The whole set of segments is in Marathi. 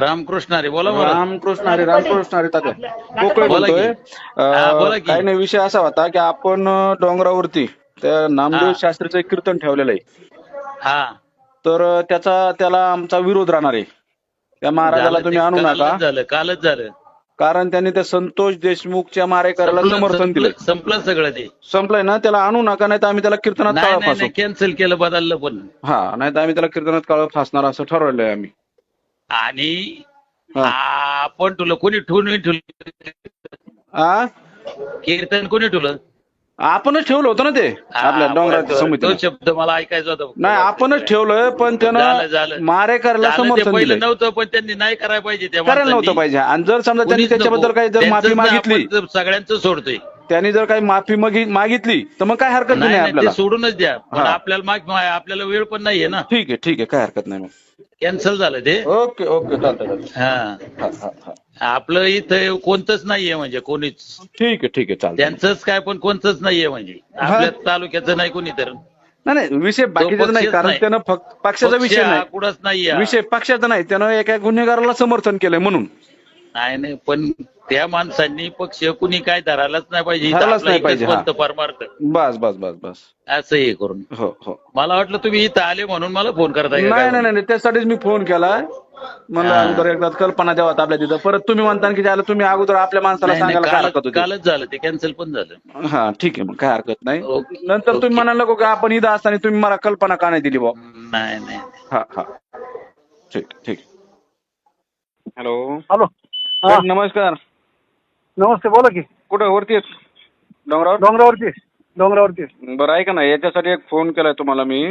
रामकृष्ण अरे बोला बोला. रामकृष्ण हरी रामकृष्ण हरी तात्या. पोकळे बोला की. बोलतोय हा, बोला अं, की. काही नाही विषय असा होता की आपण अं, डोंगरावरती त्या नामदेव हा. शास्त्रीचं एक कीर्तन ठेवलेलं आहे. हा. तर अं, त्याचा त्याला आमचा विरोध राहणार आहे. त्या महाराजाला झालं तुम्ही ते, आणू कालच नका. झालं कालच झालं. कारण त्यांनी त्या संतोष देशमुखच्या मारेकऱ्याला संपलं- समर्थन दिलंय संपलं संपलं सगळं ते. संपलंय ना त्याला आणू नका नाही तर आम्ही त्याला कीर्तनात नाही काळं नाही फासू. नाही कॅन्सल केलं बदललं पण. हा नाही तर आम्ही त्याला कीर्तनात काळं फासणार असं ठरवलंय आम्ही. आणि. आपण तुला कोणी ठेवून ठेवलं आ कीर्तन कोणी ठेवलं आपणच ठेवलं होतं ना ते आपल्या डोंगराच्या तो शब्द मला ऐकायचा होता. नाही आपणच ठेवलंय पण झालं, त्यानं झालं. मारेकऱ्याला झालं ते समर्थन पहिलं दिलंय नव्हतं पण त्यांनी नाही करायला पाहिजे त्या करायला नव्हतं माणसांनी. पाहिजे आणि जर समजा त्यांनी कुणीच त्याच्याबद्दल. काही जर माफी त्यांचंच मागितली आपण तर सगळ्यांचं सोडतोय त्यांनी जर काही माफी मागि- मागितली तर मग काय हरकत नाही नाही नाही, ते आपल्याला सोडूनच द्या. पण हा. आपल्याला माग आपल्याला वेळ पण नाहीये ना. ठीक आहे ठीक आहे काय हरकत नाही मग. कॅन्सल झालं ते. ओके ओके चालतं चालतं हा. हा, हा, हा. आपलं इथं कोणतंच नाहीये म्हणजे कोणीच. ठीक आहे ठीक आहे चालतं त्यांचंच काय पण कोणतंच नाहीये म्हणजे. आपल्या तालुक्याचं नाही कोणी तर नाही नाही विषय बाकीचा नाही पक्षच कारण नाही. त्यानं फक्त पक्षाचा पक्ष विषय हा नाही. कुठंच नाहीये. विषय पक्षाचा नाही त्यानं एका गुन्हेगाराला समर्थन केलंय म्हणून. नाही नाही पण त्या माणसांनी पक्ष कुणी काय धरायलाच नाही पाहिजे. इथं धरायलाच आपलं नाही एकच पाहिजे, हा. पंत परमार्थ. बस बस बस बस. असं हे करून. हो हो. मला वाटलं तुम्ही इथं आले म्हणून मला फोन करताय नाही नाही नाही त्यासाठीच मी फोन केला. म्हणलं हा. अगोदर एकदा कल्पना द्यावात आपल्या तिथं. परत तुम्ही म्हणता की ज्याला तुम्ही अगोदर आपल्या माणसाला सांगायला काय हरकत होती? कालच झालं ते. कॅन्सल पण झालं. हा ठीक आहे मग काय हरकत नाही. ओके. नंतर तुम्ही ओके. म्हणाल नको की आपण इथं असताना तुम्ही मला कल्पना का नाही दिली बुवा? नाही नाही. हा हा. ठीक ठीक. हॅलो. हॅलो. हा. नमस्कार. नमस्ते बोला की. कुठं वरती आहेत डोंगरावर? डोंगरावरती डोंगरावरती. बरं ऐका ना याच्यासाठी एक फोन केलाय तुम्हाला मी.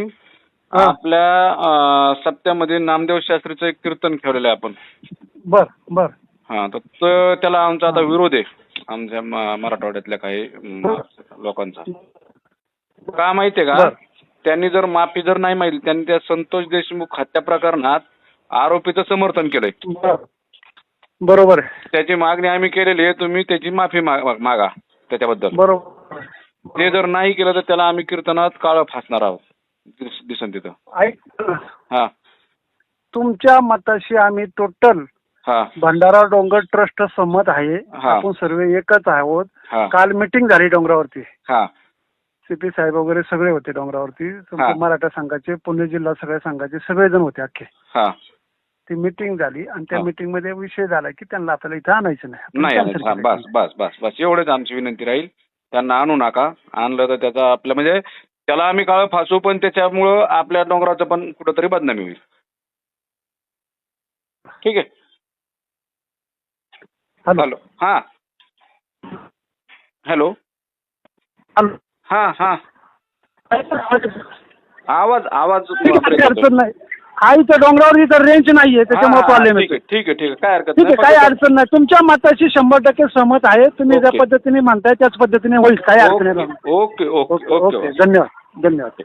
हा. आपल्या अं, सप्त्यामध्ये नामदेव शास्त्रीचं एक कीर्तन ठेवलेलं आहे आपण. बर बर. हा तर त- त्याला आमचा आता विरोध आहे. आमच्या म- मराठवाड्यातल्या काही म, लोकांचा. का माहितीये का? बर. त्यांनी जर माफी जर नाही मागितली त्यांनी त्या संतोष देशमुख हत्या प्रकरणात आरोपीचं समर्थन केलंय. बर. बरोबर आहे. त्याची मागणी आम्ही केलेली आहे तुम्ही त्याची माफी मागा त्याच्याबद्दल. बरोबर. ते जर नाही केलं तर त्याला आम्ही कीर्तनात काळं फासणार आहोत दिस- दिसन तिथं. ऐक. हा. तुमच्या मताशी आम्ही टोटल हा. भंडारा डोंगर ट्रस्ट सहमत आहे. हा. आपण सर्व एकच आहोत. हा. काल मिटिंग झाली डोंगरावरती. हा. सीपी साहेब वगैरे सगळे होते डोंगरावरती. हा. मराठा संघाचे पुणे जिल्हा सगळ्या संघाचे सगळेजण होते अख्खे. हा. ती मिटिंग झाली आणि त्या हा. मिटिंगमध्ये विषय झाला की त्यांना आपल्याला इथं आणायचं नाही. आपण नाही cancel हा, करायचं. बस बस बस बस. एवढेच आमची विनंती राहील. त्यांना आणू नका. आणलं तर त्याचा आपलं म्हणजे त्याला आम्ही काळं फासू पण त्याच्यामुळं आपल्या डोंगराचं पण कुठंतरी बदनामी होईल. ठीक आहे? हॅलो. हॅलो. हा. हॅलो. हॅलो. हा हा. आवाज आवाज ठीक आहे, काही अडचण नाही. हा इथं डोंगरावर इथं रेंज नाहीये त्याच्यामुळे प्रॉब्लेम येतो आहे ठीक आहे ठीक आहे. काय हरकत ठीक आहे काही फक्त- अडचण नाही. तुमच्या मताशी शंभर टक्के सहमत आहे. तुम्ही ज्या ओके. पद्धतीने म्हणताय त्याच पद्धतीने होईल. काही अडचण नाही. ओके ओके ओके धन्यवाद. धन्यवाद.